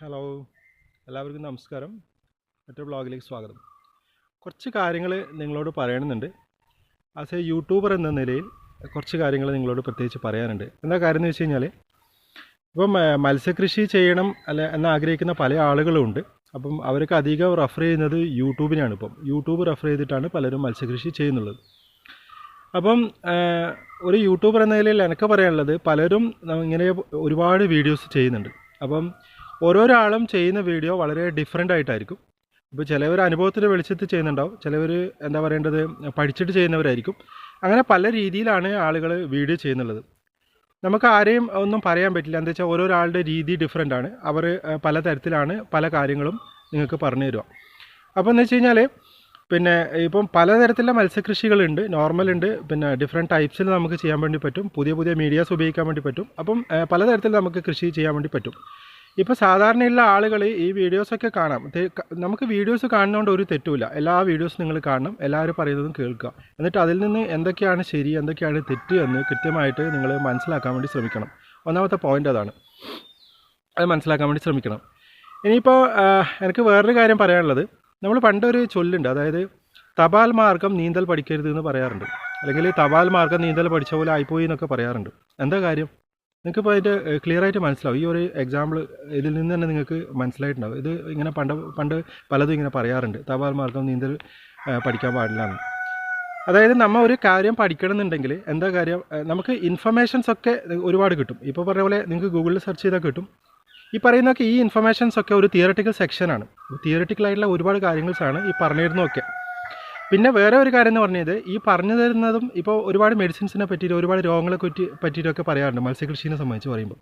Hello എല്ലാവർക്കും നമസ്കാരം. മറ്റൊരു ബ്ലോഗിലേക്ക് സ്വാഗതം. കുറച്ച് കാര്യങ്ങൾ നിങ്ങളോട് പറയണമെന്നുണ്ട് ആസ് എ യൂട്യൂബർ എന്ന നിലയിൽ കുറച്ച് കാര്യങ്ങൾ നിങ്ങളോട് പ്രത്യേകിച്ച് പറയാനുണ്ട്. എന്താ കാര്യം എന്ന് വെച്ച് കഴിഞ്ഞാൽ ഇപ്പം മത്സ്യകൃഷി ചെയ്യണം അല്ല എന്ന് ആഗ്രഹിക്കുന്ന പല ആളുകളും ഉണ്ട്. അപ്പം അവർക്ക് അധികം റെഫർ ചെയ്യുന്നത് യൂട്യൂബിനാണ്. ഇപ്പം യൂട്യൂബ് റെഫർ ചെയ്തിട്ടാണ് പലരും മത്സ്യകൃഷി ചെയ്യുന്നുള്ളത്. അപ്പം ഒരു യൂട്യൂബർ എന്ന നിലയിൽ എനിക്ക് പറയാനുള്ളത് പലരും ഇങ്ങനെ ഒരുപാട് വീഡിയോസ് ചെയ്യുന്നുണ്ട്. അപ്പം ഓരോരാളും ചെയ്യുന്ന വീഡിയോ വളരെ ഡിഫറെന്റ് ആയിട്ടായിരിക്കും. ഇപ്പോൾ ചിലവർ അനുഭവത്തിന്റെ വെളിച്ചത്തിൽ ചെയ്യുന്നുണ്ടാവും. ചിലവർ എന്താ പറയേണ്ടത്? പഠിച്ചിട്ട് ചെയ്യുന്നവരായിരിക്കും. അങ്ങനെ പല രീതിയിലാണ് ആളുകൾ വീഡിയോ ചെയ്യുന്നുള്ളത്. നമുക്ക് ആരെയും ഒന്നും പറയാൻ പറ്റില്ല. എന്താ വെച്ചാൽ ഓരോരാളുടെ രീതി ഡിഫറെന്റ് ആണ്. അവർ പല തരത്തിലാണ് പല കാര്യങ്ങളും നിങ്ങൾക്ക് പറഞ്ഞു തരിക. അപ്പോൾ എന്ന് വെച്ച് കഴിഞ്ഞാൽ പിന്നെ ഇപ്പം പലതരത്തിലുള്ള മത്സ്യകൃഷികളുണ്ട്. നോർമൽ ഉണ്ട്. പിന്നെ ഡിഫറെന്റ് ടൈപ്സിൽ നമുക്ക് ചെയ്യാൻ വേണ്ടി പറ്റും. പുതിയ പുതിയ മീഡിയാസ് ഉപയോഗിക്കാൻ വേണ്ടി പറ്റും. അപ്പം പലതരത്തിൽ നമുക്ക് കൃഷി ചെയ്യാൻ വേണ്ടി പറ്റും. ഇപ്പോൾ സാധാരണയുള്ള ആളുകൾ ഈ വീഡിയോസൊക്കെ കാണാം. നമുക്ക് വീഡിയോസ് കാണുന്നതുകൊണ്ട് ഒരു തെറ്റുമില്ല എല്ലാ വീഡിയോസും നിങ്ങൾ കാണണം. എല്ലാവരും പറയുന്നതും കേൾക്കുക. എന്നിട്ട് അതിൽ നിന്ന് എന്തൊക്കെയാണ് ശരി എന്തൊക്കെയാണ് തെറ്റ് എന്ന് കൃത്യമായിട്ട് നിങ്ങൾ മനസ്സിലാക്കാൻ വേണ്ടി ശ്രമിക്കണം. ഒന്നാമത്തെ പോയിന്റ് അതാണ്. അത് മനസ്സിലാക്കാൻ വേണ്ടി ശ്രമിക്കണം. ഇനിയിപ്പോൾ എനിക്ക് വേറൊരു കാര്യം പറയാനുള്ളത്. നമ്മൾ പണ്ടൊരു ചൊല്ലുണ്ട്. അതായത് തപാൽ മാർഗം നീന്തൽ പഠിക്കരുത് എന്ന് പറയാറുണ്ട്. അല്ലെങ്കിൽ തപാൽ മാർഗം നീന്തൽ പഠിച്ച പോലെ ആയിപ്പോയി എന്നൊക്കെ പറയാറുണ്ട്. എന്താ കാര്യം? നിങ്ങൾക്ക് ഇപ്പോൾ അതിന്റെ ക്ലിയർ ആയിട്ട് മനസ്സിലാവും. ഈ ഒരു എക്സാമ്പിൾ ഇതിൽ നിന്ന് തന്നെ നിങ്ങൾക്ക് മനസ്സിലായിട്ടുണ്ടാവും. ഇത് ഇങ്ങനെ പണ്ട് പണ്ട് പലതും ഇങ്ങനെ പറയാറുണ്ട്. തപാൽ മാർഗം നീന്തൽ പഠിക്കാൻ പാടില്ല എന്ന് അതായത് നമ്മൾ ഒരു കാര്യം പഠിക്കണമെന്നുണ്ടെങ്കിൽ എന്താ കാര്യം? നമുക്ക് ഇൻഫർമേഷൻസ് ഒക്കെ ഒരുപാട് കിട്ടും. ഇപ്പോൾ പറഞ്ഞ പോലെ നിങ്ങൾക്ക് ഗൂഗിളിൽ സെർച്ച് ചെയ്താൽ കിട്ടും. ഈ പറയുന്നതൊക്കെ ഈ ഇൻഫർമേഷൻസ് ഒക്കെ ഒരു തിയറട്ടിക്കൽ സെക്ഷനാണ് തിയററ്റിക്കൽ ആയിട്ടുള്ള ഒരുപാട് കാര്യങ്ങൾസാണ് ഈ പറഞ്ഞിരുന്നതൊക്കെ. പിന്നെ വേറെ ഒരു കാര്യം എന്ന് പറഞ്ഞത് ഈ പറഞ്ഞു തരുന്നതും ഇപ്പോൾ ഒരുപാട് മെഡിസിൻസിനെ പറ്റിയിട്ട് ഒരുപാട് രോഗങ്ങളെ പറ്റി പറ്റിയിട്ടൊക്കെ പറയാറുണ്ട് മത്സ്യകൃഷിനെ സംബന്ധിച്ച് പറയുമ്പോൾ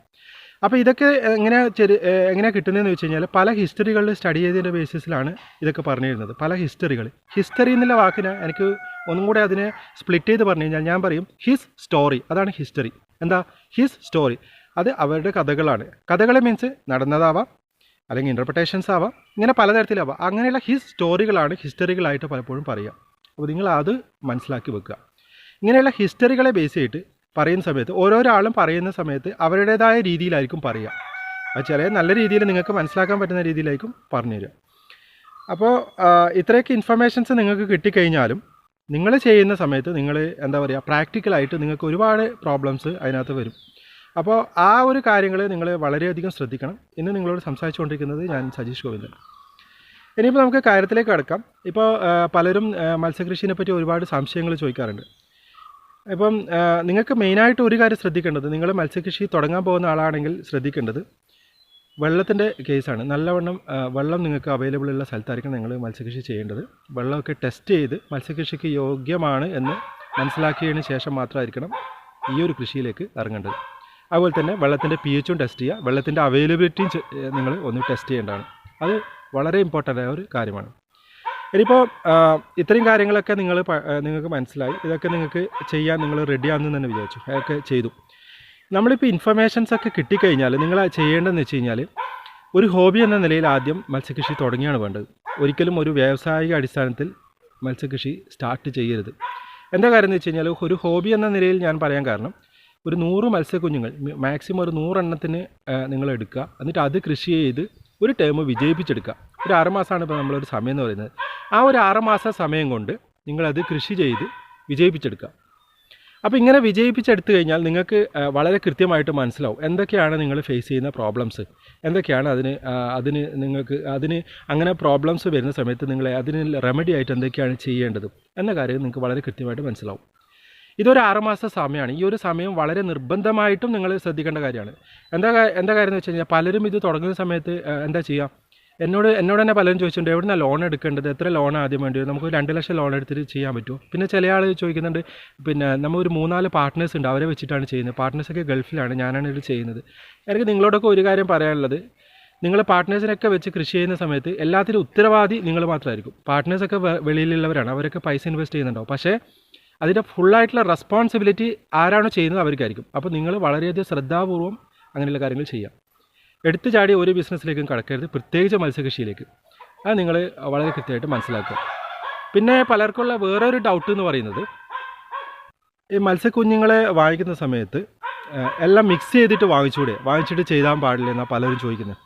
അപ്പോൾ ഇതൊക്കെ എങ്ങനെ ചെറു എങ്ങനെയാണ് കിട്ടുന്നതെന്ന് വെച്ച് കഴിഞ്ഞാൽ പല ഹിസ്റ്ററികളിൽ സ്റ്റഡി ചെയ്തതിന്റെ ബേസിസിലാണ് ഇതൊക്കെ പറഞ്ഞു തരുന്നത് പല ഹിസ്റ്ററികൾ ഹിസ്റ്ററി എന്നുള്ള വാക്കിന് എനിക്ക് ഒന്നും കൂടെ അതിനെ സ്പ്ലിറ്റ് ചെയ്ത് പറഞ്ഞു കഴിഞ്ഞാൽ ഞാൻ പറയും ഹിസ് സ്റ്റോറി അതാണ് ഹിസ്റ്ററി എന്താ? ഹിസ് സ്റ്റോറി അത് അവരുടെ കഥകളാണ്. കഥകൾ മീൻസ് നടന്നതാവാം അല്ലെങ്കിൽ ഇന്റർപ്രിട്ടേഷൻസ് ആവാം ഇങ്ങനെ പലതരത്തിലാവാം. അങ്ങനെയുള്ള ഹിസ് സ്റ്റോറികളാണ് ഹിസ്റ്ററികളായിട്ട് പലപ്പോഴും പറയുക അപ്പോൾ നിങ്ങൾ അത് മനസ്സിലാക്കി വെക്കുക. ഇങ്ങനെയുള്ള ഹിസ്റ്ററികളെ ബേസ് ചെയ്തിട്ട് പറയുന്ന സമയത്ത് ഓരോരാളും പറയുന്ന സമയത്ത് അവരുടേതായ രീതിയിലായിരിക്കും പറയുക. അത് ചില നല്ല രീതിയിൽ നിങ്ങൾക്ക് മനസ്സിലാക്കാൻ പറ്റുന്ന രീതിയിലായിരിക്കും പറഞ്ഞു തരിക. അപ്പോൾ ഇത്രയൊക്കെ ഇൻഫർമേഷൻസ് നിങ്ങൾക്ക് കിട്ടിക്കഴിഞ്ഞാലും നിങ്ങൾ ചെയ്യുന്ന സമയത്ത് നിങ്ങൾ എന്താ പറയുക പ്രാക്ടിക്കലായിട്ട് നിങ്ങൾക്ക് ഒരുപാട് പ്രോബ്ലംസ് അതിനകത്ത് വരും. അപ്പോൾ ആ ഒരു കാര്യങ്ങൾ നിങ്ങൾ വളരെയധികം ശ്രദ്ധിക്കണം. ഇന്ന് നിങ്ങളോട് സംസാരിച്ചുകൊണ്ടിരിക്കുന്നത് ഞാൻ സജീഷ് ഗോവിന്ദൻ. ഇനിയിപ്പോൾ നമുക്ക് കാര്യത്തിലേക്ക് കടക്കാം. ഇപ്പോൾ പലരും മത്സ്യകൃഷിനെ പറ്റി ഒരുപാട് സംശയങ്ങൾ ചോദിക്കാറുണ്ട്. ഇപ്പം നിങ്ങൾക്ക് മെയിനായിട്ട് ഒരു കാര്യം ശ്രദ്ധിക്കേണ്ടത് നിങ്ങൾ മത്സ്യകൃഷി തുടങ്ങാൻ പോകുന്ന ആളാണെങ്കിൽ ശ്രദ്ധിക്കേണ്ടത് വെള്ളത്തിന്റെ കേസാണ്. നല്ലവണ്ണം വെള്ളം നിങ്ങൾക്ക് അവൈലബിൾ ഉള്ള സ്ഥലത്തായിരിക്കും നിങ്ങൾ മത്സ്യകൃഷി ചെയ്യേണ്ടത്. വെള്ളമൊക്കെ ടെസ്റ്റ് ചെയ്ത് മത്സ്യകൃഷിക്ക് യോഗ്യമാണ് എന്ന് മനസ്സിലാക്കിയതിന് ശേഷം മാത്രമായിരിക്കണം ഈ ഒരു കൃഷിയിലേക്ക് ഇറങ്ങേണ്ടത്. അതുപോലെ തന്നെ വെള്ളത്തിന്റെ പി എച്ചും ടെസ്റ്റ് ചെയ്യുക. വെള്ളത്തിന്റെ അവൈലബിലിറ്റിയും നിങ്ങൾ ഒന്ന് ടെസ്റ്റ് ചെയ്യേണ്ടതാണ്. അത് വളരെ ഇമ്പോർട്ടന്റ് ആയ ഒരു കാര്യമാണ്. ഇനിയിപ്പോൾ ഇത്രയും കാര്യങ്ങളൊക്കെ നിങ്ങൾ നിങ്ങൾക്ക് മനസ്സിലായി. ഇതൊക്കെ നിങ്ങൾക്ക് ചെയ്യാൻ നിങ്ങൾ റെഡിയാണെന്ന് തന്നെ വിചാരിച്ചു. അതൊക്കെ ചെയ്തു. നമ്മളിപ്പോൾ ഇൻഫർമേഷൻസ് ഒക്കെ കിട്ടിക്കഴിഞ്ഞാൽ നിങ്ങൾ ചെയ്യേണ്ടതെന്ന് വെച്ച് കഴിഞ്ഞാൽ ഒരു ഹോബി എന്ന നിലയിൽ ആദ്യം മത്സ്യകൃഷി തുടങ്ങിയാണ് വേണ്ടത്. ഒരിക്കലും ഒരു വ്യാവസായിക അടിസ്ഥാനത്തിൽ മത്സ്യകൃഷി സ്റ്റാർട്ട് ചെയ്യരുത്. എന്താ കാര്യം എന്ന് വെച്ച് കഴിഞ്ഞാൽ ഒരു ഹോബി എന്ന നിലയിൽ ഞാൻ പറയാൻ കാരണം ഒരു നൂറ് മത്സ്യക്കുഞ്ഞുങ്ങൾ മാക്സിമം ഒരു നൂറെണ്ണത്തിന് നിങ്ങൾ എടുക്കുക എന്നിട്ട് അത് കൃഷി ചെയ്ത് ഒരു ടേം വിജയിപ്പിച്ചെടുക്കുക. ഒരു ആറുമാസമാണ് ഇപ്പോൾ നമ്മളൊരു സമയം എന്ന് പറയുന്നത്. ആ ഒരു ആറുമാസ സമയം കൊണ്ട് നിങ്ങളത് കൃഷി ചെയ്ത് വിജയിപ്പിച്ചെടുക്കുക. അപ്പോൾ ഇങ്ങനെ വിജയിപ്പിച്ചെടുത്തു കഴിഞ്ഞാൽ നിങ്ങൾക്ക് വളരെ കൃത്യമായിട്ട് മനസ്സിലാവും എന്തൊക്കെയാണ് നിങ്ങൾ ഫേസ് ചെയ്യുന്ന പ്രോബ്ലംസ് എന്തൊക്കെയാണ് അതിന് അതിന് നിങ്ങൾക്ക് അതിന് അങ്ങനെ പ്രോബ്ലംസ് വരുന്ന സമയത്ത് നിങ്ങളെ അതിന് റെമഡി ആയിട്ട് എന്തൊക്കെയാണ് ചെയ്യേണ്ടത് എന്ന കാര്യം നിങ്ങൾക്ക് വളരെ കൃത്യമായിട്ട് മനസ്സിലാവും. ഇതൊരു ആറുമാസ സമയമാണ്. ഈ ഒരു സമയം വളരെ നിർബന്ധമായിട്ടും നിങ്ങൾ ശ്രദ്ധിക്കേണ്ട കാര്യമാണ്. എന്താ എന്താ കാര്യം എന്ന് വെച്ച് കഴിഞ്ഞാൽ പലരും ഇത് തുടങ്ങുന്ന സമയത്ത് എന്താ ചെയ്യുക എന്നോട് എന്നോട് തന്നെ പലരും ചോദിച്ചിട്ടുണ്ട് എവിടെന്നാ ലോൺ എടുക്കേണ്ടത്? എത്ര ലോൺ ആദ്യം വേണ്ടി വരും? നമുക്ക് രണ്ട് ലക്ഷം ലോൺ എടുത്തിട്ട് ചെയ്യാൻ പറ്റുമോ? പിന്നെ ചില ആൾ ചോദിക്കുന്നുണ്ട് പിന്നെ നമ്മൾ ഒരു മൂന്നാൽ പാർട്ട്നേഴ്സ് ഉണ്ട് അവരെ വെച്ചിട്ടാണ് ചെയ്യുന്നത്. പാർട്ട്നേഴ്സൊക്കെ ഗൾഫിലാണ് ഞാനാണ് ഇത് ചെയ്യുന്നത്. എനിക്ക് നിങ്ങളോടൊക്കെ ഒരു കാര്യം പറയാനുള്ളത്. നിങ്ങൾ പാർട്ട്നേഴ്സിനൊക്കെ വെച്ച് കൃഷി ചെയ്യുന്ന സമയത്ത് എല്ലാത്തിനും ഉത്തരവാദി നിങ്ങൾ മാത്രമായിരിക്കും പാർട്ട്നേഴ്സൊക്കെ വെളിയിലുള്ളവരാണ് അവരൊക്കെ പൈസ ഇൻവെസ്റ്റ് ചെയ്യുന്നുണ്ടാവും. പക്ഷേ അതിന്റെ ഫുള്ളായിട്ടുള്ള റെസ്പോൺസിബിലിറ്റി ആരാണോ ചെയ്യുന്നത് അവർക്കായിരിക്കും അപ്പോൾ നിങ്ങൾ വളരെയധികം ശ്രദ്ധാപൂർവം അങ്ങനെയുള്ള കാര്യങ്ങൾ ചെയ്യാം. എടുത്തു ചാടി ഒരു ബിസിനസ്സിലേക്കും കടക്കരുത്. പ്രത്യേകിച്ച് മത്സ്യകൃഷിയിലേക്ക്. അത് നിങ്ങൾ വളരെ കൃത്യമായിട്ട് മനസ്സിലാക്കുക. പിന്നെ പലർക്കുള്ള വേറൊരു ഡൗട്ട് എന്ന് പറയുന്നത് ഈ മത്സ്യക്കുഞ്ഞുങ്ങളെ വാങ്ങിക്കുന്ന സമയത്ത് എല്ലാം മിക്സ് ചെയ്തിട്ട് വാങ്ങിച്ചൂടെ വാങ്ങിച്ചിട്ട് ചെയ്താൻ പാടില്ല എന്നാണ് പലരും ചോദിക്കുന്നത്.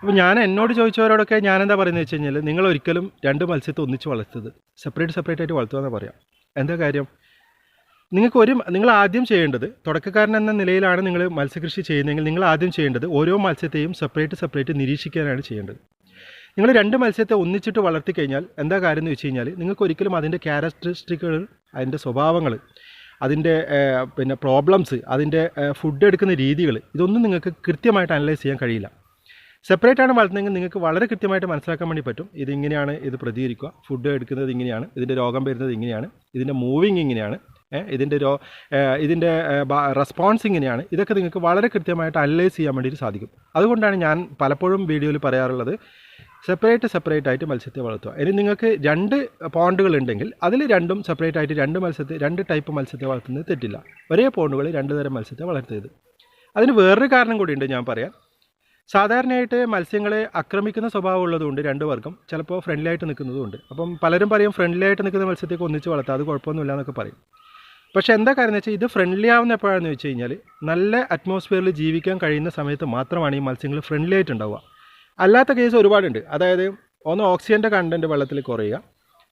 അപ്പോൾ ഞാൻ എന്നോട് ചോദിച്ചവരോടൊക്കെ ഞാൻ എന്താ പറയുന്നത് വെച്ച് കഴിഞ്ഞാൽ നിങ്ങൾ ഒരിക്കലും രണ്ട് മത്സ്യത്തെ ഒന്നിച്ച് വളർത്തത് സെപ്പറേറ്റ് സെപ്പറേറ്റ് ആയിട്ട് വളർത്തുക എന്ന് പറയാം. എന്താ കാര്യം? നിങ്ങൾക്ക് ഒരു നിങ്ങൾ ആദ്യം ചെയ്യേണ്ടത് തുടക്കക്കാരൻ എന്ന നിലയിലാണ് നിങ്ങൾ മത്സ്യകൃഷി ചെയ്യുന്നതെങ്കിൽ നിങ്ങൾ ആദ്യം ചെയ്യേണ്ടത് ഓരോ മത്സ്യത്തെയും സെപ്പറേറ്റ് സെപ്പറേറ്റ് നിരീക്ഷിക്കാനാണ് ചെയ്യേണ്ടത്. നിങ്ങൾ രണ്ട് മത്സ്യത്തെ ഒന്നിച്ചിട്ട് വളർത്തി കഴിഞ്ഞാൽ എന്താ കാര്യം എന്ന് വെച്ച് കഴിഞ്ഞാൽ നിങ്ങൾക്ക് ഒരിക്കലും അതിന്റെ ക്യാരക്ടറിസ്റ്റിക്കുകൾ അതിന്റെ സ്വഭാവങ്ങൾ അതിന്റെ പിന്നെ പ്രോബ്ലംസ് അതിന്റെ ഫുഡ് എടുക്കുന്ന രീതികൾ ഇതൊന്നും നിങ്ങൾക്ക് കൃത്യമായിട്ട് അനലൈസ് ചെയ്യാൻ കഴിയില്ല. സെപ്പറേറ്റ് ആണ് വളർത്തുന്നതെങ്കിൽ നിങ്ങൾക്ക് വളരെ കൃത്യമായിട്ട് മനസ്സിലാക്കാൻ വേണ്ടി പറ്റും. ഇതിങ്ങനെയാണ് ഇത് പ്രതികരിക്കുക. ഫുഡ് എടുക്കുന്നത് ഇങ്ങനെയാണ്. ഇതിന്റെ രോഗം വരുന്നത് ഇങ്ങനെയാണ്. ഇതിന്റെ മൂവിങ് ഇങ്ങനെയാണ്. ഇതിന്റെ രോ ഇതിന്റെ റെസ്പോൺസ് ഇങ്ങനെയാണ്. ഇതൊക്കെ നിങ്ങൾക്ക് വളരെ കൃത്യമായിട്ട് അനലൈസ് ചെയ്യാൻ വേണ്ടിയിട്ട് സാധിക്കും. അതുകൊണ്ടാണ് ഞാൻ പലപ്പോഴും വീഡിയോയിൽ പറയാറുള്ളത് സെപ്പറേറ്റ് സെപ്പറേറ്റ് ആയിട്ട് മത്സ്യത്തെ വളർത്തുക. ഇനി നിങ്ങൾക്ക് രണ്ട് പോണ്ടുകൾ ഉണ്ടെങ്കിൽ അതിൽ രണ്ടും സെപ്പറേറ്റ് ആയിട്ട് രണ്ട് മത്സ്യത്തെ രണ്ട് ടൈപ്പ് മത്സ്യത്തെ വളർത്തുന്നത് തെറ്റില്ല. ഒരേ പോണ്ടുകളിൽ രണ്ട് തരം മത്സ്യത്തെ വളർത്തരുത് അതിന് വേറൊരു കാരണം കൂടിയുണ്ട് ഞാൻ പറയാം സാധാരണയായിട്ട് മത്സ്യങ്ങളെ ആക്രമിക്കുന്ന സ്വഭാവം ഉള്ളതുകൊണ്ട് രണ്ട് വർഗം ചിലപ്പോൾ ഫ്രണ്ട്ലി ആയിട്ട് നിൽക്കുന്നതുകൊണ്ട് അപ്പം പലരും പറയും ഫ്രണ്ട്ലി ആയിട്ട് നിൽക്കുന്ന മത്സ്യത്തേക്ക് ഒന്നിച്ച് വളർത്താം അത് കുഴപ്പമൊന്നുമില്ല എന്നൊക്കെ പറയും. പക്ഷേ എന്താ കാര്യം വെച്ചാൽ ഇത് ഫ്രണ്ട്ലി ആവുന്ന എപ്പോഴാണെന്ന് വെച്ച് കഴിഞ്ഞാൽ നല്ല അറ്റ്മോസ്ഫിയറിൽ ജീവിക്കാൻ കഴിയുന്ന സമയത്ത് മാത്രമാണ് ഈ മത്സ്യങ്ങൾ ഫ്രണ്ട്ലി ആയിട്ട് ഉണ്ടാവുക അല്ലാത്ത കേസ് ഒരുപാടുണ്ട്. അതായത് ഒന്ന് ഓക്സിജന്റെ കണ്ടന്റ് വെള്ളത്തിൽ കുറയുക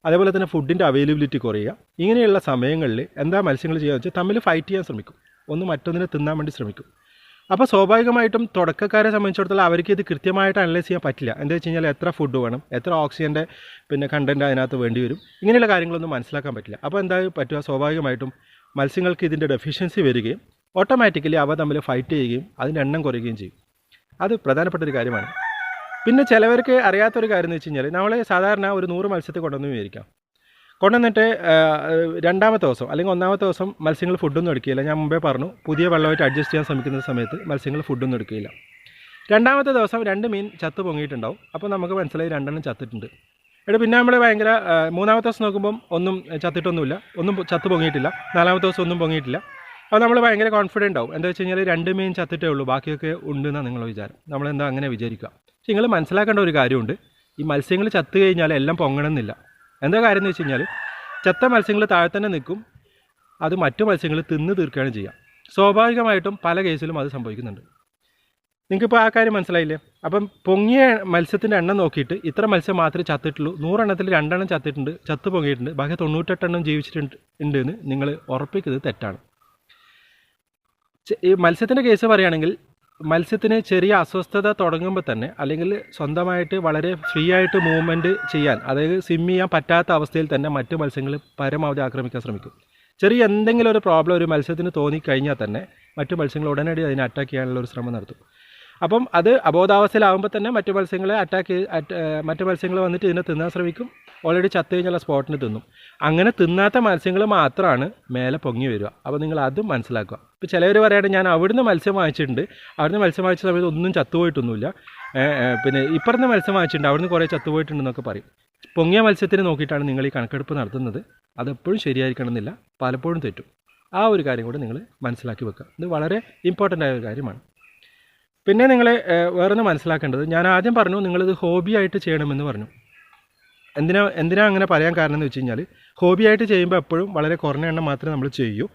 അതേപോലെ തന്നെ ഫുഡിന്റെ അവൈലബിലിറ്റി കുറയുക. ഇങ്ങനെയുള്ള സമയങ്ങളിൽ എന്താ മത്സ്യങ്ങൾ ചെയ്യുക വെച്ചാൽ തമ്മിൽ ഫൈറ്റ് ചെയ്യാൻ ശ്രമിക്കും. ഒന്ന് മറ്റൊന്നിനെ തിന്നാൻ വേണ്ടി ശ്രമിക്കും. അപ്പോൾ സ്വാഭാവികമായിട്ടും തുടക്കക്കാരെ സംബന്ധിച്ചിടത്തോളം അവർക്ക് ഇത് കൃത്യമായിട്ട് അനലൈസ് ചെയ്യാൻ പറ്റില്ല. എന്താ വെച്ച് കഴിഞ്ഞാൽ എത്ര ഫുഡ് വേണം എത്ര ഓക്സിജന്റെ പിന്നെ കണ്ടന്റ് അതിനകത്ത് വേണ്ടി വരും ഇങ്ങനെയുള്ള കാര്യങ്ങളൊന്നും മനസ്സിലാക്കാൻ പറ്റില്ല. അപ്പോൾ എന്താ പറ്റുക? സ്വാഭാവികമായിട്ടും മത്സ്യങ്ങൾക്ക് ഇതിന്റെ ഡെഫിഷ്യൻസി വരികയും ഓട്ടോമാറ്റിക്കലി അവ തമ്മിൽ ഫൈറ്റ് ചെയ്യുകയും അതിന്റെ എണ്ണം കുറയുകയും ചെയ്യും. അത് പ്രധാനപ്പെട്ട ഒരു കാര്യമാണ്. പിന്നെ ചിലവർക്ക് അറിയാത്തൊരു കാര്യം എന്ന് വെച്ച് കഴിഞ്ഞാൽ നമ്മൾ സാധാരണ ഒരു നൂറ് മത്സ്യത്തെ കൊണ്ടുവന്ന് വിചാരിക്കാം കൊണ്ടുവന്നിട്ട് രണ്ടാമത്തെ ദിവസം അല്ലെങ്കിൽ ഒന്നാമത്തെ ദിവസം മത്സ്യങ്ങൾ ഫുഡൊന്നും എടുക്കുകയില്ല. ഞാൻ മുമ്പേ പറഞ്ഞു പുതിയ വെള്ളമായിട്ട് അഡ്ജസ്റ്റ് ചെയ്യാൻ ശ്രമിക്കുന്ന സമയത്ത് മത്സ്യങ്ങൾ ഫുഡൊന്നും എടുക്കുകയില്ല. രണ്ടാമത്തെ ദിവസം രണ്ട് മീൻ ചത്ത് പൊങ്ങിയിട്ടുണ്ടാവും. അപ്പോൾ നമുക്ക് മനസ്സിലായി രണ്ടെണ്ണം ചത്തിട്ടുണ്ട്. എന്നിട്ട് പിന്നെ നമ്മൾ ഭയങ്കര മൂന്നാമത്തെ ദിവസം നോക്കുമ്പം ഒന്നും ചത്തിട്ടൊന്നുമില്ല. ഒന്നും ചത്ത് പൊങ്ങിയിട്ടില്ല. നാലാമത്തെ ദിവസം ഒന്നും പൊങ്ങിയിട്ടില്ല. അപ്പോൾ നമ്മൾ ഭയങ്കര കോൺഫിഡന്റ് ആവും. എന്താ വെച്ച് കഴിഞ്ഞാൽ രണ്ട് മീൻ ചത്തിട്ടേ ഉള്ളൂ. ബാക്കിയൊക്കെ ഉണ്ടെന്നാണ് നിങ്ങൾ വിചാരം. നമ്മളെന്താ അങ്ങനെ വിചാരിക്കുക? പക്ഷേ നിങ്ങൾ മനസ്സിലാക്കേണ്ട ഒരു കാര്യമുണ്ട്. ഈ മത്സ്യങ്ങൾ ചത്തു കഴിഞ്ഞാൽ എല്ലാം പൊങ്ങണമെന്നില്ല. എന്താ കാര്യം എന്ന് വെച്ച് കഴിഞ്ഞാൽ ചത്ത മത്സ്യങ്ങൾ താഴെ തന്നെ നിൽക്കും അത് മറ്റു മത്സ്യങ്ങൾ തിന്ന് തീർക്കുകയാണ് ചെയ്യുക. സ്വാഭാവികമായിട്ടും പല കേസിലും അത് സംഭവിക്കുന്നുണ്ട്. നിങ്ങൾക്കിപ്പോൾ ആ കാര്യം മനസ്സിലായില്ലേ? അപ്പം പൊങ്ങിയ മത്സ്യത്തിന്റെ എണ്ണം നോക്കിയിട്ട് ഇത്ര മത്സ്യം മാത്രമേ ചത്തിട്ടുള്ളൂ. നൂറെണ്ണത്തിൽ രണ്ടെണ്ണം ചത്തിട്ടുണ്ട് ചത്ത് പൊങ്ങിയിട്ടുണ്ട്. ബാക്കി തൊണ്ണൂറ്റെട്ടെണ്ണം ജീവിച്ചിട്ടുണ്ട് എന്ന് നിങ്ങൾ ഉറപ്പിക്കുന്നത് തെറ്റാണ്. ഈ മത്സ്യത്തിന്റെ കേസ് പറയുകയാണെങ്കിൽ മത്സ്യത്തിന് ചെറിയ അസ്വസ്ഥത തുടങ്ങുമ്പോൾ തന്നെ അല്ലെങ്കിൽ സ്വന്തമായിട്ട് വളരെ ഫ്രീ ആയിട്ട് മൂവ്മെന്റ് ചെയ്യാൻ അതായത് സ്വിം ചെയ്യാൻ പറ്റാത്ത അവസ്ഥയിൽ തന്നെ മറ്റു മത്സ്യങ്ങൾ പരമാവധി ആക്രമിക്കാൻ ശ്രമിക്കും. ചെറിയ എന്തെങ്കിലും ഒരു പ്രോബ്ലം ഒരു മത്സ്യത്തിന് തോന്നിക്കഴിഞ്ഞാൽ തന്നെ മറ്റു മത്സ്യങ്ങൾ ഉടനടി അതിനെ അറ്റാക്ക് ചെയ്യാനുള്ള ഒരു ശ്രമം നടത്തും. അപ്പം അത് അബോധാവസ്ഥയിലാവുമ്പോൾ തന്നെ മറ്റു മത്സ്യങ്ങളെ അറ്റാക്ക് മറ്റു മത്സ്യങ്ങൾ വന്നിട്ട് ഇതിനെ തിന്നാൻ ശ്രമിക്കും. ഓൾറെഡി ചത്തു കഴിഞ്ഞുള്ള സ്പോട്ടിന് തിന്നും. അങ്ങനെ തിന്നാത്ത മത്സ്യങ്ങൾ മാത്രമാണ് മേലെ പൊങ്ങി വരിക. അപ്പോൾ നിങ്ങൾ അതും മനസ്സിലാക്കുക. ഇപ്പോൾ ചിലവർ പറയുകയാണെങ്കിൽ ഞാൻ അവിടുന്ന് മത്സ്യം വാങ്ങിച്ചിട്ടുണ്ട്. അവിടുന്ന് മത്സ്യം വാങ്ങിച്ച സമയത്ത് ഒന്നും ചത്തുപോയിട്ടൊന്നുമില്ല പിന്നെ ഇപ്പുറത്ത് മത്സ്യം വാങ്ങിച്ചിട്ടുണ്ട്. അവിടുന്ന് കുറേ ചത്തുപോയിട്ടുണ്ടെന്നൊക്കെ പറയും. പൊങ്ങിയ മത്സ്യത്തിന് നോക്കിയിട്ടാണ് നിങ്ങൾ ഈ കണക്കെടുപ്പ് നടത്തുന്നത്. അതെപ്പോഴും ശരിയായിരിക്കണം എന്നില്ല പലപ്പോഴും തെറ്റും. ആ ഒരു കാര്യം കൂടെ നിങ്ങൾ മനസ്സിലാക്കി വെക്കുക. ഇത് വളരെ ഇമ്പോർട്ടന്റ് ആയ ഒരു കാര്യമാണ്. പിന്നെ നിങ്ങൾ വേറൊന്ന് മനസ്സിലാക്കേണ്ടത്. ഞാൻ ആദ്യം പറഞ്ഞു നിങ്ങളിത് ഹോബിയായിട്ട് ചെയ്യണമെന്ന് പറഞ്ഞു. എന്തിനാ എന്തിനാ അങ്ങനെ പറയാൻ കാരണം എന്ന് വെച്ച് കഴിഞ്ഞാൽ ഹോബിയായിട്ട് ചെയ്യുമ്പോൾ എപ്പോഴും വളരെ കുറഞ്ഞ എണ്ണം മാത്രമേ നമ്മൾ ചെയ്യൂ.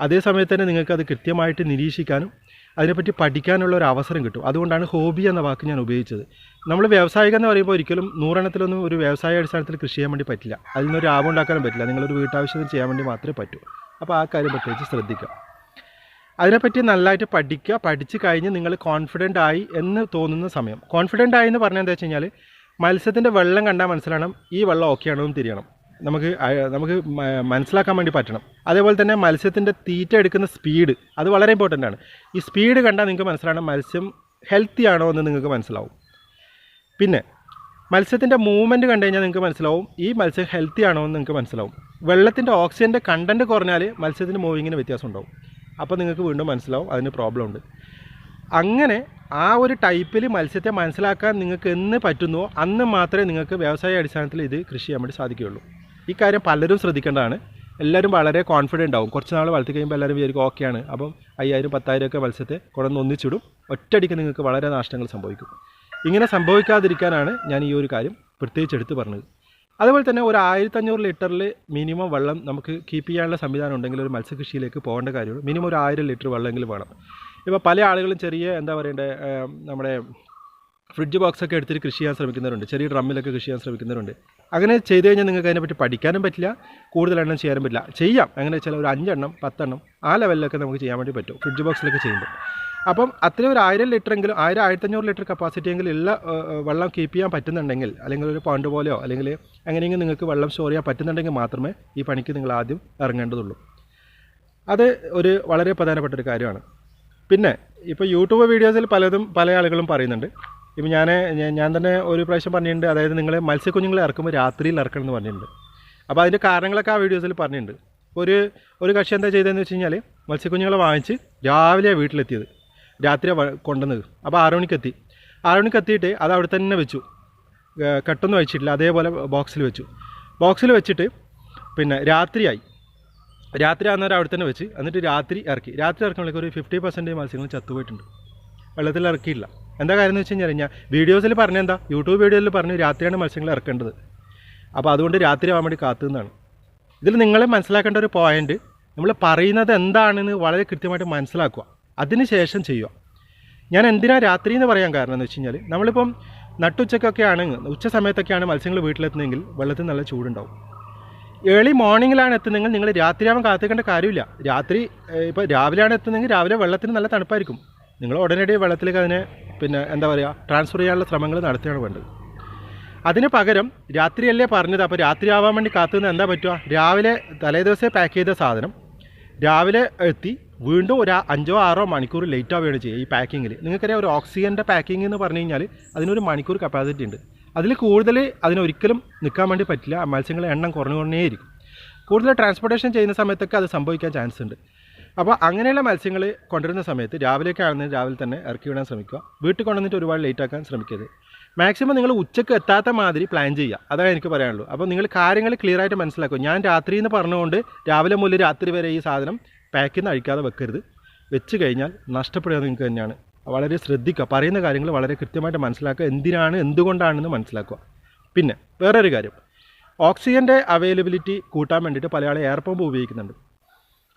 അതേ സമയത്ത് തന്നെ നിങ്ങൾക്ക് അത് കൃത്യമായിട്ട് നിരീക്ഷിക്കാനും അതിനെപ്പറ്റി പഠിക്കാനുള്ള ഒരു അവസരം കിട്ടും. അതുകൊണ്ടാണ് ഹോബി എന്ന വാക്ക് ഞാൻ ഉപയോഗിച്ചത്. നമ്മൾ വ്യാവസായികം എന്ന് പറയുമ്പോൾ ഒരിക്കലും നൂറെണ്ണത്തിലൊന്നും ഒരു വ്യവസായ അടിസ്ഥാനത്തിൽ കൃഷി ചെയ്യാൻ വേണ്ടി പറ്റില്ല. അതിൽ നിന്നൊരു ലാഭം ഉണ്ടാക്കാനും പറ്റില്ല. നിങ്ങളൊരു വീട്ടാവശ്യത്തിന് ചെയ്യാൻ വേണ്ടി മാത്രമേ പറ്റൂ. അപ്പോൾ ആ കാര്യം പ്രത്യേകിച്ച് ശ്രദ്ധിക്കുക. അതിനെപ്പറ്റി നല്ലതായിട്ട് പഠിക്കുക പഠിച്ചു കഴിഞ്ഞ് നിങ്ങൾ കോൺഫിഡന്റ് ആയി എന്ന് തോന്നുന്ന സമയം. കോൺഫിഡന്റ് ആയി എന്ന് പറഞ്ഞാൽ എന്താ വെച്ച് കഴിഞ്ഞാൽ മത്സ്യത്തിന്റെ വെള്ളം കണ്ടാൽ മനസ്സിലാണ് ഈ വെള്ളം ഓക്കെ ആണോ എന്ന് തിരിയണം. നമുക്ക് നമുക്ക് മനസ്സിലാക്കാൻ വേണ്ടി പറ്റണം. അതേപോലെ തന്നെ മത്സ്യത്തിന്റെ തീറ്റ എടുക്കുന്ന സ്പീഡ് അത് വളരെ ഇമ്പോർട്ടന്റ് ആണ്. ഈ സ്പീഡ് കണ്ടാൽ നിങ്ങൾക്ക് മനസ്സിലാവണം മത്സ്യം ഹെൽത്തി ആണോ എന്ന് നിങ്ങൾക്ക് മനസ്സിലാവും. പിന്നെ മത്സ്യത്തിന്റെ മൂവ്മെന്റ് കണ്ടു കഴിഞ്ഞാൽ നിങ്ങൾക്ക് മനസ്സിലാവും ഈ മത്സ്യം ഹെൽത്തി ആണോ എന്ന് നിങ്ങൾക്ക് മനസ്സിലാവും. വെള്ളത്തിന്റെ ഓക്സിജന്റെ കണ്ടന്റ് കുറഞ്ഞാൽ മത്സ്യത്തിന്റെ മൂവിങ്ങിന് വ്യത്യാസം ഉണ്ടാവും. അപ്പോൾ നിങ്ങൾക്ക് വീണ്ടും മനസ്സിലാവും അതിന് പ്രോബ്ലം ഉണ്ട്. അങ്ങനെ ആ ഒരു ടൈപ്പിൽ മത്സ്യത്തെ മനസ്സിലാക്കാൻ നിങ്ങൾക്ക് എന്ന് പറ്റുന്നുവോ അന്ന് മാത്രമേ നിങ്ങൾക്ക് വ്യവസായ അടിസ്ഥാനത്തിൽ ഇത് കൃഷി ചെയ്യാൻ വേണ്ടി സാധിക്കുകയുള്ളൂ. ഈ കാര്യം പലരും ശ്രദ്ധിക്കേണ്ടതാണ്. എല്ലാവരും വളരെ കോൺഫിഡന്റ് ആവും. കുറച്ച് നാൾ വളർത്തി കഴിയുമ്പോൾ എല്ലാവരും വിചാരിക്കും ഓക്കെയാണ് അപ്പം അയ്യായിരം പത്തായിരം ഒക്കെ മത്സ്യത്തെ കൊണ്ടുവന്ന് ഒന്നിച്ചിടും. ഒറ്റയടിക്ക് നിങ്ങൾക്ക് വളരെ നാശങ്ങൾ സംഭവിക്കും. ഇങ്ങനെ സംഭവിക്കാതിരിക്കാനാണ് ഞാൻ ഈ ഒരു കാര്യം പ്രത്യേകിച്ച് എടുത്തു പറഞ്ഞത്. അതുപോലെ തന്നെ ഒരു ആയിരത്തഞ്ഞൂറ് ലിറ്ററിൽ മിനിമം വെള്ളം നമുക്ക് കീപ്പ് ചെയ്യാനുള്ള സംവിധാനം ഉണ്ടെങ്കിൽ ഒരു മത്സ്യകൃഷിയിലേക്ക് പോകേണ്ട കാര്യമുള്ളൂ മിനിമം ഒരു ആയിരം ലിറ്റർ വെള്ളമെങ്കിലും വേണം. ഇപ്പോൾ പല ആളുകളും ചെറിയ എന്താ പറയണ്ടേ നമ്മുടെ ഫ്രിഡ്ജ് ബോക്സ് ഒക്കെ എടുത്തിട്ട് കൃഷി ചെയ്യാൻ ശ്രമിക്കുന്നവരുണ്ട്. ചെറിയ ഡ്രമ്മിലൊക്കെ കൃഷി ചെയ്യാൻ ശ്രമിക്കുന്നവരുണ്ട്. അങ്ങനെ ചെയ്ത് കഴിഞ്ഞാൽ നിങ്ങൾക്ക് അതിനെപ്പറ്റി പഠിക്കാനും പറ്റില്ല കൂടുതൽ എണ്ണം ചെയ്യാനും പറ്റില്ല. ചെയ്യാം. അങ്ങനെ വെച്ചാൽ ഒരു അഞ്ചെണ്ണം പത്തെണ്ണം ആ ലെവലിലൊക്കെ നമുക്ക് ചെയ്യാൻ വേണ്ടി പറ്റും. ഫ്രിഡ്ജ് ബോക്സിലൊക്കെ ചെയ്യുമ്പോൾ. അപ്പം അത്രയും ഒരു ആയിരം ലിറ്റർ എങ്കിലും ആയിരം ആയിരത്തഞ്ഞൂറ് ലിറ്റർ കപ്പാസിറ്റി എങ്കിലും ഉള്ള വെള്ളം കീപ്പ് ചെയ്യാൻ പറ്റുന്നുണ്ടെങ്കിൽ അല്ലെങ്കിൽ ഒരു പണ്ട് പോലെയോ അല്ലെങ്കിൽ എങ്ങനെയെങ്കിലും നിങ്ങൾക്ക് വെള്ളം സ്റ്റോർ ചെയ്യാൻ പറ്റുന്നുണ്ടെങ്കിൽ മാത്രമേ ഈ പണിക്ക് നിങ്ങൾ ആദ്യം ഇറങ്ങേണ്ടതുള്ളൂ. അത് ഒരു വളരെ പ്രധാനപ്പെട്ട ഒരു കാര്യമാണ്. പിന്നെ ഇപ്പോൾ യൂട്യൂബ് വീഡിയോസിൽ പലതും പല ആളുകളും പറയുന്നുണ്ട്. ഇപ്പോൾ ഞാൻ ഞാൻ തന്നെ ഒരു പ്രാവശ്യം പറഞ്ഞിട്ടുണ്ട് അതായത് നിങ്ങൾ മത്സ്യക്കുഞ്ഞുങ്ങളെ ഇറക്കുമ്പോൾ രാത്രിയിൽ ഇറക്കണം എന്ന് പറഞ്ഞിട്ടുണ്ട്. അപ്പോൾ അതിന്റെ കാരണങ്ങളൊക്കെ ആ വീഡിയോസിൽ പറഞ്ഞിട്ടുണ്ട്. ഒരു ഒരു കക്ഷി എന്താ ചെയ്തതെന്ന് വെച്ച് കഴിഞ്ഞാൽ മത്സ്യക്കുഞ്ഞുങ്ങളെ വാങ്ങിച്ച് രാവിലെ വീട്ടിലെത്തിയത്. രാത്രി കൊണ്ടുവന്നത്. അപ്പോൾ ആറ് മണിക്ക് എത്തി ആറ് എത്തിയിട്ട് അത് അവിടെ തന്നെ വെച്ചു. കെട്ടൊന്നും വെച്ചിട്ടില്ല അതേപോലെ ബോക്സിൽ വെച്ചു. ബോക്സിൽ വെച്ചിട്ട് പിന്നെ രാത്രിയായി. രാത്രി അന്നേരം അവിടെ തന്നെ വെച്ച് എന്നിട്ട് രാത്രി ഇറക്കി. രാത്രി ഇറക്കുമ്പോഴേക്ക് ഒരു ഫിഫ്റ്റി പെർസെന്റ് മത്സ്യങ്ങൾ ചത്തുപോയിട്ടുണ്ട്. വെള്ളത്തിൽ ഇറക്കിയില്ല. എന്താ കാര്യം എന്ന് വെച്ച് കഴിഞ്ഞാൽ ഞാൻ വീഡിയോസിൽ പറഞ്ഞെന്താ യൂട്യൂബ് വീഡിയോയിൽ പറഞ്ഞ് രാത്രിയാണ് മത്സ്യങ്ങൾ ഇറക്കേണ്ടത്. അപ്പോൾ അതുകൊണ്ട് രാത്രി ആവാൻ വേണ്ടി കാത്തുനിന്നാണ് ഇതിൽ നിങ്ങൾ മനസ്സിലാക്കേണ്ട ഒരു പോയിന്റ് നമ്മൾ പറയുന്നത് എന്താണെന്ന് വളരെ കൃത്യമായിട്ട് മനസ്സിലാക്കുക. അതിന് ശേഷം ചെയ്യുക. ഞാൻ എന്തിനാ രാത്രി എന്ന് പറയാൻ കാരണം എന്ന് വെച്ച് കഴിഞ്ഞാൽ നമ്മളിപ്പം നട്ടുച്ചക്കൊക്കെയാണ് ഉച്ച സമയത്തൊക്കെയാണ് മത്സ്യങ്ങൾ വീട്ടിലെത്തുന്നതെങ്കിൽ വെള്ളത്തിൽ നല്ല ചൂടുണ്ടാവും. ഏർലി മോർണിംഗിലാണ് എത്തുന്നതെങ്കിൽ നിങ്ങൾ രാത്രിയാവാൻ കാത്തിക്കേണ്ട കാര്യമില്ല. രാത്രി ഇപ്പോൾ രാവിലെയാണ് എത്തുന്നതെങ്കിൽ രാവിലെ വെള്ളത്തിന് നല്ല തണുപ്പായിരിക്കും. നിങ്ങൾ ഉടനടി വെള്ളത്തിലേക്ക് അതിനെ പിന്നെ എന്താ പറയുക ട്രാൻസ്ഫർ ചെയ്യാനുള്ള ശ്രമങ്ങൾ നടത്തുകയാണ് വേണ്ടത്. അതിന് പകരം രാത്രിയല്ലേ പറഞ്ഞത്? അപ്പോൾ രാത്രി ആവാൻ വേണ്ടി കാത്തുനിന്ന് എന്താ പറ്റുക? രാവിലെ തലേ ദിവസമേ പാക്ക് ചെയ്ത സാധനം രാവിലെ എത്തി വീണ്ടും ഒരു അഞ്ചോ ആറോ മണിക്കൂർ ലേറ്റ് ആവുകയാണ് ചെയ്യുക ഈ പാക്കിങ്ങിൽ നിങ്ങൾക്കറിയാം ഒരു ഓക്സിജന്റെ പാക്കിംഗ് എന്ന് പറഞ്ഞു കഴിഞ്ഞാൽ അതിനൊരു മണിക്കൂർ കപ്പാസിറ്റി ഉണ്ട്. അതിൽ കൂടുതൽ അതിനൊരിക്കലും നിൽക്കാൻ വേണ്ടി പറ്റില്ല. മത്സ്യങ്ങളുടെ എണ്ണം കുറഞ്ഞു കുറഞ്ഞേയിരിക്കും കൂടുതൽ ട്രാൻസ്പോർട്ടേഷൻ ചെയ്യുന്ന സമയത്തൊക്കെ അത് സംഭവിക്കാൻ ചാൻസ് ഉണ്ട്. അപ്പോൾ അങ്ങനെയുള്ള മത്സ്യങ്ങൾ കൊണ്ടുവരുന്ന സമയത്ത് രാവിലെയൊക്കെ ആണെന്ന് രാവിലെ തന്നെ ഇറക്കി വിടാൻ ശ്രമിക്കുക. വീട്ടിൽ കൊണ്ടുവന്നിട്ട് ഒരുപാട് ലേറ്റ് ആക്കാൻ ശ്രമിക്കരുത്. മാക്സിമം നിങ്ങൾ ഉച്ചയ്ക്ക് എത്താത്ത മാതിരി പ്ലാൻ ചെയ്യുക. അതാണ് എനിക്ക് പറയാനുള്ളൂ അപ്പോൾ നിങ്ങൾ കാര്യങ്ങൾ ക്ലിയർ ആയിട്ട് മനസ്സിലാക്കുക. ഞാൻ രാത്രി എന്ന് പറഞ്ഞുകൊണ്ട് രാവിലെ മുതൽ രാത്രി വരെ ഈ സാധനം പാക്കിൽ നിന്ന് അഴിക്കാതെ വെക്കരുത്. വെച്ച് കഴിഞ്ഞാൽ നഷ്ടപ്പെടുക നിങ്ങൾക്ക് തന്നെയാണ്. വളരെ ശ്രദ്ധിക്കുക. പറയുന്ന കാര്യങ്ങൾ വളരെ കൃത്യമായിട്ട് മനസ്സിലാക്കുക. എന്തിനാണ് എന്തുകൊണ്ടാണെന്ന് മനസ്സിലാക്കുക. പിന്നെ വേറൊരു കാര്യം. ഓക്സിജന്റെ അവൈലബിലിറ്റി കൂട്ടാൻ വേണ്ടിയിട്ട് പലയാളെ എയർ പമ്പ് ഉപയോഗിക്കുന്നുണ്ട്.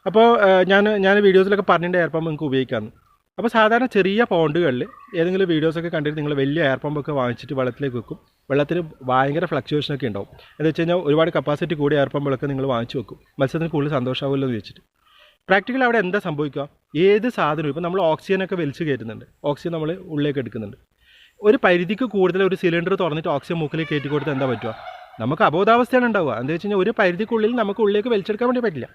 അപ്പോൾ ഞാൻ ഞാൻ വീഡിയോസിലൊക്കെ പറഞ്ഞിട്ടുണ്ട് എയർ പമ്പ് നിങ്ങൾക്ക് ഉപയോഗിക്കാമെന്ന്. അപ്പോൾ സാധാരണ ചെറിയ പോണ്ടുകളിൽ ഏതെങ്കിലും വീഡിയോസൊക്കെ കണ്ടിട്ട് നിങ്ങൾ വലിയ എയർ പമ്പൊക്കെ വാങ്ങിച്ചിട്ട് വെള്ളത്തിലേക്ക് വെക്കും. വെള്ളത്തിന് ഭയങ്കര ഫ്ലക്ച്വേഷനൊക്കെ ഉണ്ടാവും. എന്ന് വെച്ച് കഴിഞ്ഞാൽ ഒരുപാട് കപ്പാസിറ്റി കൂടിയ എയർ പമ്പുകളൊക്കെ നിങ്ങൾ വാങ്ങിച്ചു വെക്കും. മത്സ്യത്തിന് കൂടുതൽ സന്തോഷമാവുമല്ലോ എന്ന് വെച്ചിട്ട് പ്രാക്ടിക്കലി അവിടെ എന്താ സംഭവിക്കുക? ഏത് സാധനവും ഇപ്പോൾ നമ്മൾ ഓക്സിജനൊക്കെ വലിച്ചു കയറ്റുന്നുണ്ട്. ഓക്സിജൻ നമ്മൾ ഉള്ളിലേക്ക് എടുക്കുന്നുണ്ട്. ഒരു പരിധിക്ക് കൂടുതൽ ഒരു സിലിണ്ടർ തുറന്നിട്ട് ഓക്സിജൻ മൂക്കിലേക്ക് കയറ്റി കൊടുത്ത് എന്താ പറ്റുക? നമുക്ക് അബോധാവസ്ഥയാണ് ഉണ്ടാവുക. എന്താ വെച്ച് കഴിഞ്ഞാൽ ഒരു പരിധിക്കുള്ളിൽ നമുക്ക് ഉള്ളിലേക്ക് വലിച്ചെടുക്കാൻ വേണ്ടി പറ്റില്ല.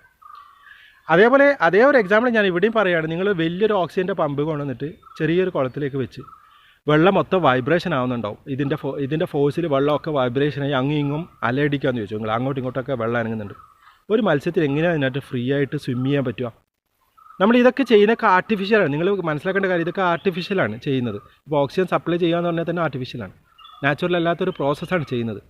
അതേപോലെ അതേ ഒരു എക്സാമ്പിൾ ഞാൻ ഇവിടെയും പറയുകയാണ്. നിങ്ങൾ വലിയൊരു ഓക്സിജന്റെ പമ്പ് കൊണ്ടുവന്നിട്ട് ചെറിയൊരു കുളത്തിലേക്ക് വെച്ച് വെള്ളം മൊത്തം വൈബ്രേഷൻ ആവുന്നുണ്ടാവും. ഇതിന്റെ ഫോ ഇതിന്റെ ഫോഴ്സിൽ വെള്ളമൊക്കെ വൈബ്രേഷനായി അങ്ങും ഇങ്ങും അലയടിക്കാമെന്ന് ചോദിച്ചു. നിങ്ങൾ അങ്ങോട്ടും ഇങ്ങോട്ടൊക്കെ വെള്ളം അനങ്ങുന്നുണ്ട്. ഒരു മത്സ്യത്തിൽ എങ്ങനെയാണ് അതിനകത്ത് ഫ്രീ ആയിട്ട് സ്വിം ചെയ്യാൻ പറ്റുക? നമ്മൾ ഇതൊക്കെ ചെയ്യുന്നതൊക്കെ ആർട്ടിഫിഷ്യലാണ് നിങ്ങൾ മനസ്സിലാക്കേണ്ട കാര്യം ഇതൊക്കെ ആർട്ടിഫിഷ്യലാണ് ചെയ്യുന്നത്. ഇപ്പോൾ ഓക്സിജൻ സപ്ലൈ ചെയ്യുക എന്ന് പറഞ്ഞാൽ തന്നെ ആർട്ടിഫിഷ്യലാണ് നാച്ചുറൽ അല്ലാത്തൊരു പ്രോസസ്സാണ് ചെയ്യുന്നത്.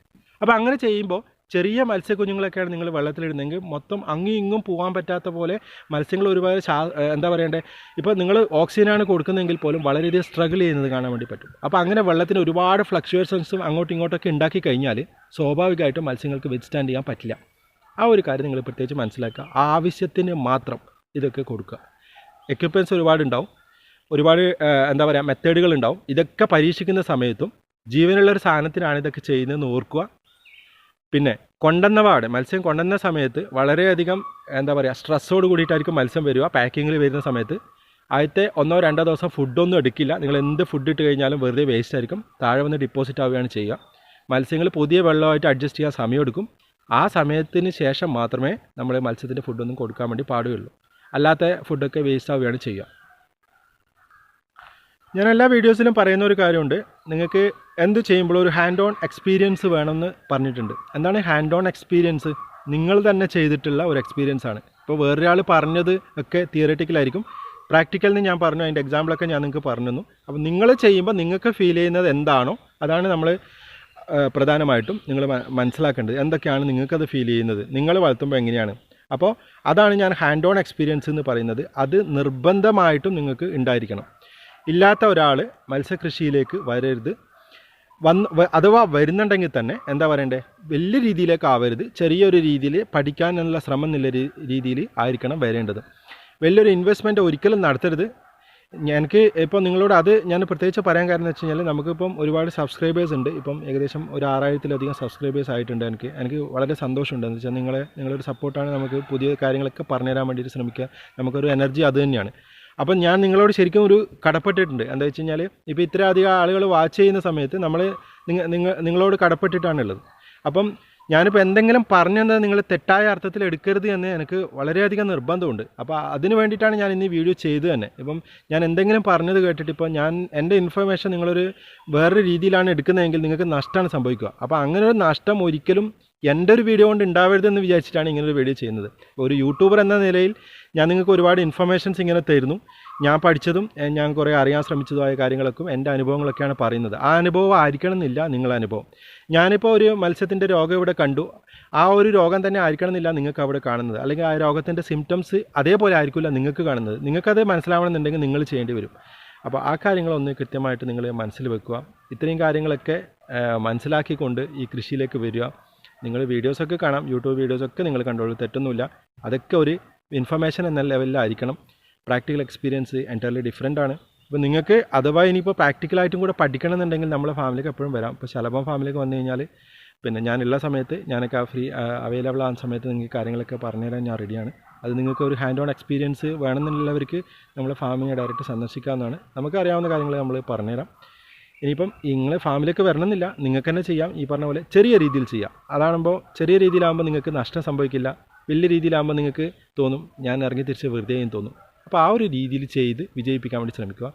അപ്പോൾ അങ്ങനെ ചെയ്യുമ്പോൾ ചെറിയ മത്സ്യക്കുഞ്ഞുങ്ങളൊക്കെയാണ് നിങ്ങൾ വെള്ളത്തിലിടുന്നതെങ്കിൽ മൊത്തം അങ്ങും ഇങ്ങും പോകാൻ പറ്റാത്ത പോലെ മത്സ്യങ്ങൾ ഒരുപാട് ശാ എന്താ പറയണ്ടേ? ഇപ്പോൾ നിങ്ങൾ ഓക്സിജനാണ് കൊടുക്കുന്നതെങ്കിൽ പോലും വളരെയധികം സ്ട്രഗിൾ ചെയ്യുന്നത് കാണാൻ വേണ്ടി പറ്റും. അപ്പോൾ അങ്ങനെ വെള്ളത്തിന് ഒരുപാട് ഫ്ലക്ച്വേഷൻസും അങ്ങോട്ടും ഇങ്ങോട്ടൊക്കെ ഉണ്ടാക്കി കഴിഞ്ഞാൽ സ്വാഭാവികമായിട്ടും മത്സ്യങ്ങൾക്ക് വിത്ത്സ്റ്റാൻഡ് ചെയ്യാൻ പറ്റില്ല. ആ ഒരു കാര്യം നിങ്ങൾ പ്രത്യേകിച്ച് മനസ്സിലാക്കുക. ആവശ്യത്തിന് മാത്രം ഇതൊക്കെ കൊടുക്കുക. എക്യുപ്മെന്റ്സ് ഒരുപാടുണ്ടാവും. ഒരുപാട് എന്താ പറയുക മെത്തേഡുകൾ ഉണ്ടാവും ഇതൊക്കെ പരീക്ഷിക്കുന്ന സമയത്തും ജീവനുള്ള ഒരു സാധനത്തിനാണ് ഇതൊക്കെ ചെയ്യുന്നതെന്ന് ഓർക്കുക. പിന്നെ കൊണ്ടുവന്ന പാട് മത്സ്യം കൊണ്ടുവന്ന സമയത്ത് വളരെയധികം എന്താ പറയുക സ്ട്രെസ്സോട് കൂടിയിട്ടായിരിക്കും മത്സ്യം വരിക. പാക്കിങ്ങിൽ വരുന്ന സമയത്ത് ആദ്യത്തെ ഒന്നോ രണ്ടോ ദിവസം ഫുഡൊന്നും എടുക്കില്ല. നിങ്ങൾ എന്ത് ഫുഡ് ഇട്ട് കഴിഞ്ഞാലും വെറുതെ വേസ്റ്റ് ആയിരിക്കും. താഴെ വന്ന് ഡിപ്പോസിറ്റ് ആവുകയാണ് ചെയ്യുക. മത്സ്യങ്ങൾ പുതിയ വെള്ളമായിട്ട് അഡ്ജസ്റ്റ് ചെയ്യാൻ സമയമെടുക്കും. ആ സമയത്തിന് ശേഷം മാത്രമേ നമ്മൾ മത്സ്യത്തിന്റെ ഫുഡൊന്നും കൊടുക്കാൻ വേണ്ടി പാടുകയുള്ളൂ. അല്ലാത്ത ഫുഡൊക്കെ വേസ്റ്റ് ആവുകയാണ് ചെയ്യുക. ഞാൻ എല്ലാ വീഡിയോസിലും പറയുന്ന ഒരു കാര്യമുണ്ട്. നിങ്ങൾക്ക് എന്ത് ചെയ്യുമ്പോഴും ഒരു ഹാൻഡ് ഓൺ എക്സ്പീരിയൻസ് വേണമെന്ന് പറഞ്ഞിട്ടുണ്ട്. എന്താണ് ഹാൻഡ് ഓൺ എക്സ്പീരിയൻസ് നിങ്ങൾ തന്നെ ചെയ്തിട്ടുള്ള ഒരു എക്സ്പീരിയൻസ് ആണ്. ഇപ്പോൾ വേറൊരാൾ പറഞ്ഞത് ഒക്കെ തിയററ്റിക്കലായിരിക്കും പ്രാക്ടിക്കലിന് ഞാൻ പറഞ്ഞു. അതിന്റെ എക്സാമ്പിളൊക്കെ ഞാൻ നിങ്ങൾക്ക് പറഞ്ഞു അപ്പോൾ നിങ്ങൾ ചെയ്യുമ്പോൾ നിങ്ങൾക്ക് ഫീൽ ചെയ്യുന്നത് എന്താണോ അതാണ് നമ്മൾ പ്രധാനമായിട്ടും നിങ്ങൾ മനസ്സിലാക്കേണ്ടത് എന്തൊക്കെയാണ് നിങ്ങൾക്കത് ഫീൽ ചെയ്യുന്നത്. നിങ്ങൾ വളർത്തുമ്പോൾ എങ്ങനെയാണ്? അപ്പോൾ അതാണ് ഞാൻ ഹാൻഡ് ഓൺ എക്സ്പീരിയൻസ് എന്ന് പറയുന്നത്. അത് നിർബന്ധമായിട്ടും നിങ്ങൾക്ക് ഉണ്ടായിരിക്കണം. ഇല്ലാത്ത ഒരാൾ മത്സ്യകൃഷിയിലേക്ക് വരരുത്. വന്ന് അഥവാ വരുന്നുണ്ടെങ്കിൽ തന്നെ എന്താ പറയണ്ടേ? വലിയ രീതിയിലേക്ക് ആവരുത്. ചെറിയൊരു രീതിയിൽ പഠിക്കാനുള്ള ശ്രമം എന്നുള്ള രീതിയിൽ ആയിരിക്കണം വരേണ്ടത്. വലിയൊരു ഇൻവെസ്റ്റ്മെന്റ് ഒരിക്കലും നടത്തരുത്. എനിക്ക് ഇപ്പോൾ നിങ്ങളോട് അത് ഞാൻ പ്രത്യേകിച്ച് പറയാൻ കാരണം എന്ന് വെച്ച് കഴിഞ്ഞാൽ നമുക്കിപ്പം ഒരുപാട് സബ്സ്ക്രൈബേഴ്സ് ഉണ്ട്. ഇപ്പം ഏകദേശം ഒരു ആറായിരത്തിലധികം സബ്സ്ക്രൈബേഴ്സ് ആയിട്ടുണ്ട് എനിക്ക്. എനിക്ക് വളരെ സന്തോഷമുണ്ട് എന്ന് വെച്ചാൽ നിങ്ങളെ നിങ്ങളൊരു സപ്പോർട്ടാണ് നമുക്ക് പുതിയ കാര്യങ്ങളൊക്കെ പറഞ്ഞുതരാൻ വേണ്ടിയിട്ട് ശ്രമിക്കുക. നമുക്കൊരു എനർജി അത് തന്നെയാണ്. അപ്പം ഞാൻ നിങ്ങളോട് ശരിക്കും ഒരു കടപ്പെട്ടിട്ടുണ്ട്. എന്താ വെച്ച് കഴിഞ്ഞാൽ ഇപ്പോൾ ഇത്രയധികം ആളുകൾ വാച്ച് ചെയ്യുന്ന സമയത്ത് നമ്മൾ നിങ്ങൾ നിങ്ങളോട് കടപ്പെട്ടിട്ടാണുള്ളത് അപ്പം ഞാനിപ്പോൾ എന്തെങ്കിലും പറഞ്ഞത് നിങ്ങൾ തെറ്റായ അർത്ഥത്തിൽ എടുക്കരുത് എന്ന് എനിക്ക് വളരെയധികം നിർബന്ധമുണ്ട്. അപ്പോൾ അതിന് വേണ്ടിയിട്ടാണ് ഞാൻ ഇന്ന് വീഡിയോ ചെയ്ത് തന്നെ. ഇപ്പം ഞാൻ എന്തെങ്കിലും പറഞ്ഞത് കേട്ടിട്ട് ഇപ്പോൾ ഞാൻ എന്റെ ഇൻഫർമേഷൻ നിങ്ങളൊരു വേറൊരു രീതിയിലാണ് എടുക്കുന്നതെങ്കിൽ നിങ്ങൾക്ക് നഷ്ടമാണ് സംഭവിക്കുക. അപ്പോൾ അങ്ങനെ ഒരു നഷ്ടം ഒരിക്കലും എന്റെ ഒരു വീഡിയോ കൊണ്ട് ഉണ്ടാവരുതെന്ന് വിചാരിച്ചിട്ടാണ് ഇങ്ങനൊരു വീഡിയോ ചെയ്യുന്നത്. ഒരു യൂട്യൂബർ എന്ന നിലയിൽ ഞാൻ നിങ്ങൾക്ക് ഒരുപാട് ഇൻഫർമേഷൻസ് ഇങ്ങനെ തരുന്നു. ഞാൻ പഠിച്ചതും ഞാൻ കുറേ അറിയാൻ ശ്രമിച്ചതുമായ കാര്യങ്ങളൊക്കെ എന്റെ അനുഭവങ്ങളൊക്കെയാണ് പറയുന്നത്. ആ അനുഭവം ആയിരിക്കണം എന്നില്ല നിങ്ങളുടെ അനുഭവം. ഞാനിപ്പോൾ ഒരു മത്സ്യത്തിന്റെ രോഗം ഇവിടെ കണ്ടു. ആ ഒരു രോഗം തന്നെ ആയിരിക്കണം എന്നില്ല നിങ്ങൾക്ക് അവിടെ കാണുന്നത്. അല്ലെങ്കിൽ ആ രോഗത്തിന്റെ സിംറ്റംസ് അതേപോലെ ആയിരിക്കില്ല നിങ്ങൾക്ക് കാണുന്നത്. നിങ്ങൾക്കത് മനസ്സിലാവണമെന്നുണ്ടെങ്കിൽ നിങ്ങൾ ചെയ്യേണ്ടി വരും. അപ്പോൾ ആ കാര്യങ്ങളൊന്ന് കൃത്യമായിട്ട് നിങ്ങൾ മനസ്സിൽ വെക്കുക. ഇത്രയും കാര്യങ്ങളൊക്കെ മനസ്സിലാക്കിക്കൊണ്ട് ഈ കൃഷിയിലേക്ക് വരിക. നിങ്ങൾ വീഡിയോസൊക്കെ കാണാം. യൂട്യൂബ് വീഡിയോസൊക്കെ നിങ്ങൾ കണ്ടോളൂ. തെറ്റൊന്നുമില്ല. അതൊക്കെ ഒരു ഇൻഫർമേഷൻ എന്ന ലെവലിലായിരിക്കണം. പ്രാക്ടിക്കൽ എക്സ്പീരിയൻസ് എന്റയർലി ഡിഫറെന്റ് ആണ്. ഇപ്പോൾ നിങ്ങൾക്ക് അഥവാ ഇനിയിപ്പോൾ പ്രാക്ടിക്കലായിട്ടും കൂടെ പഠിക്കണം എന്നുണ്ടെങ്കിൽ നമ്മളെ ഫാമിലിക്ക് എപ്പോഴും വരാം. ഇപ്പോൾ ശലഭം ഫാമിലിക്ക് വന്നു കഴിഞ്ഞാൽ പിന്നെ ഞാനുള്ള സമയത്ത് ഞാനൊക്കെ ഫ്രീ അവൈലബിൾ ആകുന്ന സമയത്ത് നിങ്ങൾക്ക് കാര്യങ്ങളൊക്കെ പറഞ്ഞുതരാൻ ഞാൻ റെഡിയാണ് അത് നിങ്ങൾക്ക് ഒരു ഹാൻഡ് ഓൺ എക്സ്പീരിയൻസ് വേണമെന്നുള്ളവർക്ക് നമ്മളെ ഫാമിനെ ഡയറക്റ്റ് സന്ദർശിക്കാവുന്നതാണ്. നമുക്ക് അറിയാവുന്ന കാര്യങ്ങൾ നമ്മൾ പറഞ്ഞുതരാം ഇനിയിപ്പം നിങ്ങൾ ഫാമിലേക്ക് വരണമെന്നില്ല നിങ്ങൾക്ക് തന്നെ ചെയ്യാം. ഈ പറഞ്ഞ പോലെ ചെറിയ രീതിയിൽ ചെയ്യാം. അതാകുമ്പോൾ ചെറിയ രീതിയിലാകുമ്പോൾ നിങ്ങൾക്ക് നഷ്ടം സംഭവിക്കില്ല. വലിയ രീതിയിലാകുമ്പോൾ നിങ്ങൾക്ക് തോന്നും ഞാൻ ഇറങ്ങി തിരിച്ച് വെറുതെ എന്ന് തോന്നും. അപ്പോൾ ആ ഒരു രീതിയിൽ ചെയ്ത് വിജയിപ്പിക്കാൻ വേണ്ടി ശ്രമിക്കുക.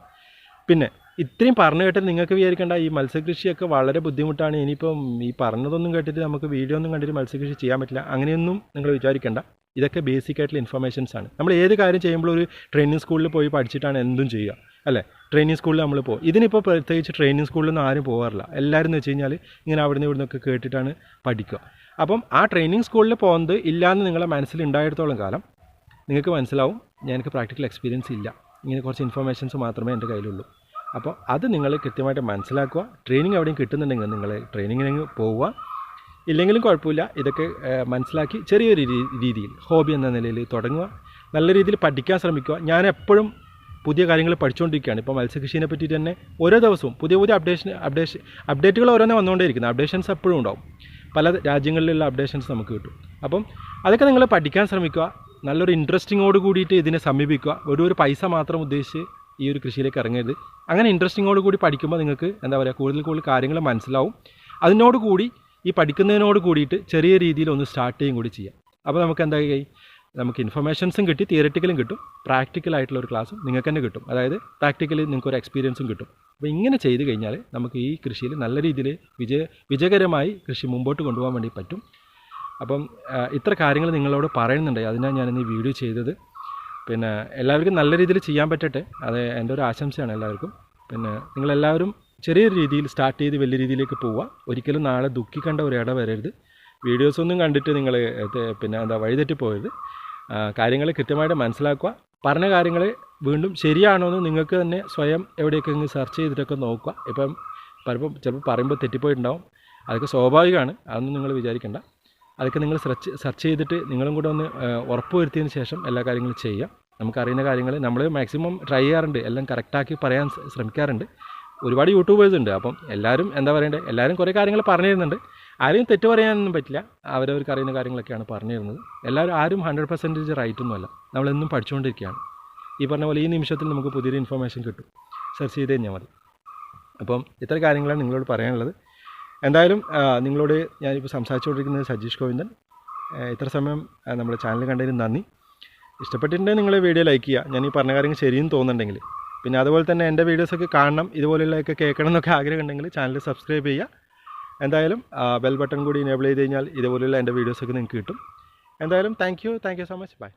പിന്നെ ഇത്രയും പറഞ്ഞു കേട്ടിട്ട് നിങ്ങൾക്ക് വിചാരിക്കേണ്ട ഈ മത്സ്യകൃഷിയൊക്കെ വളരെ ബുദ്ധിമുട്ടാണ്. ഇനിയിപ്പം ഈ പറഞ്ഞതൊന്നും കേട്ടിട്ട് നമുക്ക് വീഡിയോ ഒന്നും കണ്ടിട്ട് മത്സ്യകൃഷി ചെയ്യാൻ പറ്റില്ല. അങ്ങനെയൊന്നും നിങ്ങൾ വിചാരിക്കേണ്ട. ഇതൊക്കെ ബേസിക് ആയിട്ടുള്ള ഇൻഫർമേഷൻസ് ആണ്. നമ്മൾ ഏത് കാര്യം ചെയ്യുമ്പോൾ ഒരു ട്രെയിനിങ് സ്കൂളിൽ പോയി പഠിച്ചിട്ടാണ് എന്തും ചെയ്യുക അല്ലേ? ട്രെയിനിങ് സ്കൂളിൽ നമ്മൾ പോകും. ഇതിനിപ്പോൾ പ്രത്യേകിച്ച് ട്രെയിനിങ് സ്കൂളിലൊന്നും ആരും പോകാറില്ല. എല്ലാവരും എന്ന് വെച്ച് കഴിഞ്ഞാൽ ഇങ്ങനെ അവിടുന്ന് ഇവിടെ നിന്നൊക്കെ കേട്ടിട്ടാണ് പഠിക്കുക. അപ്പം ആ ട്രെയിനിങ് സ്കൂളിൽ പോകുന്നത് ഇല്ലയെന്ന് നിങ്ങളുടെ മനസ്സിൽ ഉണ്ടായിടത്തോളം കാലം നിങ്ങൾക്ക് മനസ്സിലാവും. എനിക്ക് പ്രാക്ടിക്കൽ എക്സ്പീരിയൻസ് ഇല്ല. ഇങ്ങനെ കുറച്ച് ഇൻഫർമേഷൻസ് മാത്രമേ എന്റെ കയ്യിലുള്ളൂ. അപ്പോൾ അത് നിങ്ങൾ കൃത്യമായിട്ട് മനസ്സിലാക്കുക. ട്രെയിനിങ് എവിടെയും കിട്ടുന്നുണ്ടെങ്കിൽ നിങ്ങൾ ട്രെയിനിങ്ങിന് പോവുക. ഇല്ലെങ്കിലും കുഴപ്പമില്ല. ഇതൊക്കെ മനസ്സിലാക്കി ചെറിയൊരു രീതിയിൽ ഹോബി എന്ന നിലയിൽ തുടങ്ങുക. നല്ല രീതിയിൽ പഠിക്കാൻ ശ്രമിക്കുക. ഞാൻ എപ്പോഴും പുതിയ കാര്യങ്ങൾ പഠിച്ചുകൊണ്ടിരിക്കുകയാണ് ഇപ്പോൾ മത്സ്യകൃഷിനെ പറ്റിയിട്ട് തന്നെ ഓരോ ദിവസവും പുതിയ പുതിയ അപ്ഡേഷൻ അപ്ഡേഷൻ അപ്ഡേറ്റുകൾ ഓരോന്നേ വന്നുകൊണ്ടേയിരിക്കുന്നു. അപ്ഡേഷൻസ് എപ്പോഴും ഉണ്ടാവും. പല രാജ്യങ്ങളിലുള്ള അപ്ഡേഷൻസ് നമുക്ക് കിട്ടും. അപ്പം അതൊക്കെ നിങ്ങൾ പഠിക്കാൻ ശ്രമിക്കുക. നല്ലൊരു ഇൻട്രസ്റ്റിങ്ങോട് കൂടിയിട്ട് ഇതിനെ സമീപിക്കുക. ഒരു ഒരു പൈസ മാത്രം ഉദ്ദേശിച്ച് ഈ ഒരു കൃഷിയിലേക്ക് ഇറങ്ങരുത് അങ്ങനെ ഇൻട്രസ്റ്റിങ്ങോട് കൂടി പഠിക്കുമ്പോൾ നിങ്ങൾക്ക് എന്താ പറയുക കൂടുതൽ കൂടുതൽ കാര്യങ്ങൾ മനസ്സിലാവും. അതിനോട് കൂടി ഈ പഠിക്കുന്നതിനോട് കൂടിയിട്ട് ചെറിയ രീതിയിൽ ഒന്ന് സ്റ്റാർട്ട് ചെയ്യും കൂടി ചെയ്യാം. അപ്പോൾ നമുക്ക് എന്താ നമുക്ക് ഇൻഫർമേഷൻസും കിട്ടി തിയററ്റിക്കലും കിട്ടും. പ്രാക്ടിക്കൽ ആയിട്ടുള്ള ഒരു ക്ലാസ്സും നിങ്ങൾക്ക് തന്നെ കിട്ടും. അതായത് പ്രാക്ടിക്കലി നിങ്ങൾക്ക് ഒരു എക്സ്പീരിയൻസും കിട്ടും. അപ്പോൾ ഇങ്ങനെ ചെയ്ത് കഴിഞ്ഞാൽ നമുക്ക് ഈ കൃഷിയിൽ നല്ല രീതിയിൽ വിജയ വിജയകരമായി കൃഷി മുമ്പോട്ട് കൊണ്ടുപോകാൻ വേണ്ടി പറ്റും. അപ്പം ഇത്ര കാര്യങ്ങൾ നിങ്ങളോട് പറയുന്നുണ്ട്. അതിനാണ് ഞാൻ ഈ വീഡിയോ ചെയ്തത്. പിന്നെ എല്ലാവർക്കും നല്ല രീതിയിൽ ചെയ്യാൻ പറ്റട്ടെ. അത് എന്റെ ഒരു ആശംസയാണ് എല്ലാവർക്കും. പിന്നെ നിങ്ങളെല്ലാവരും ചെറിയ രീതിയിൽ സ്റ്റാർട്ട് ചെയ്ത് വലിയ രീതിയിലേക്ക് പോവുക. ഒരിക്കലും നാളെ ദുഃഖിക്കേണ്ട ഒരു ഇട വരരുത്. വീഡിയോസ് ഒന്നും കണ്ടിട്ട് നിങ്ങൾ പിന്നെ എന്താ വഴിതെറ്റി പോയത് കാര്യങ്ങൾ കൃത്യമായിട്ട് മനസ്സിലാക്കുക. പറഞ്ഞ കാര്യങ്ങൾ വീണ്ടും ശരിയാണോ എന്ന് നിങ്ങൾക്ക് തന്നെ സ്വയം എവിടെയൊക്കെ സെർച്ച് ചെയ്തിട്ടൊക്കെ നോക്കുക. ഇപ്പം പലപ്പോൾ ചിലപ്പോൾ പറയുമ്പോൾ തെറ്റിപ്പോയിട്ടുണ്ടാവും. അതൊക്കെ സ്വാഭാവികമാണ്. അതൊന്നും നിങ്ങൾ വിചാരിക്കേണ്ട. അതൊക്കെ നിങ്ങൾ സെർച്ച് സെർച്ച് ചെയ്തിട്ട് നിങ്ങളും കൂടെ ഒന്ന് ഉറപ്പ് വരുത്തിയതിന് ശേഷം എല്ലാ കാര്യങ്ങളും ചെയ്യാം. നമുക്കറിയുന്ന കാര്യങ്ങൾ നമ്മൾ മാക്സിമം ട്രൈ ചെയ്യാറുണ്ട്. എല്ലാം കറക്റ്റാക്കി പറയാൻ ശ്രമിക്കാറുണ്ട്. ഒരുപാട് യൂട്യൂബേഴ്സ് ഉണ്ട്. അപ്പം എല്ലാവരും എന്താ പറയണ്ടേ? എല്ലാവരും കുറേ കാര്യങ്ങൾ പറഞ്ഞു തരുന്നുണ്ട് ആരെയും തെറ്റ് പറയാനൊന്നും പറ്റില്ല. അവരവർക്ക് അറിയുന്ന കാര്യങ്ങളൊക്കെയാണ് പറഞ്ഞു തരുന്നത് എല്ലാവരും ആരും ഹൺഡ്രഡ് പെർസെന്റേജ് റൈറ്റ് ഒന്നുമല്ല. നമ്മളെന്നും പഠിച്ചുകൊണ്ടിരിക്കുകയാണ്. ഈ പറഞ്ഞ പോലെ ഈ നിമിഷത്തിൽ നമുക്ക് പുതിയൊരു ഇൻഫർമേഷൻ കിട്ടും. സെർച്ച് ചെയ്ത് കഴിഞ്ഞാൽ മതി. അപ്പം ഇത്ര കാര്യങ്ങളാണ് നിങ്ങളോട് പറയാനുള്ളത്. എന്തായാലും നിങ്ങളോട് ഞാനിപ്പോൾ സംസാരിച്ചുകൊണ്ടിരിക്കുന്നത് സജീഷ് ഗോവിന്ദൻ. ഇത്ര സമയം നമ്മുടെ ചാനൽ കണ്ടതിന് നന്ദി. ഇഷ്ടപ്പെട്ടിട്ടുണ്ടെങ്കിൽ നിങ്ങൾ വീഡിയോ ലൈക്ക് ചെയ്യുക. ഞാൻ ഈ പറഞ്ഞ കാര്യങ്ങൾ ശരിയെന്ന് തോന്നുന്നുണ്ടെങ്കിൽ. പിന്നെ അതുപോലെ തന്നെ എന്റെ വീഡിയോസൊക്കെ കാണണം ഇതുപോലെയുള്ളതൊക്കെ കേൾക്കണം എന്നൊക്കെ ആഗ്രഹം ഉണ്ടെങ്കിൽ ചാനൽ സബ്സ്ക്രൈബ് ചെയ്യുക. എന്തായാലും ബെൽ ബട്ടൺ കൂടി ഇനേബിൾ ചെയ്ത് കഴിഞ്ഞാൽ ഇതുപോലെയുള്ള എന്റെ വീഡിയോസൊക്കെ നിങ്ങൾക്ക് കിട്ടും. എന്തായാലും thank you thank you so much bye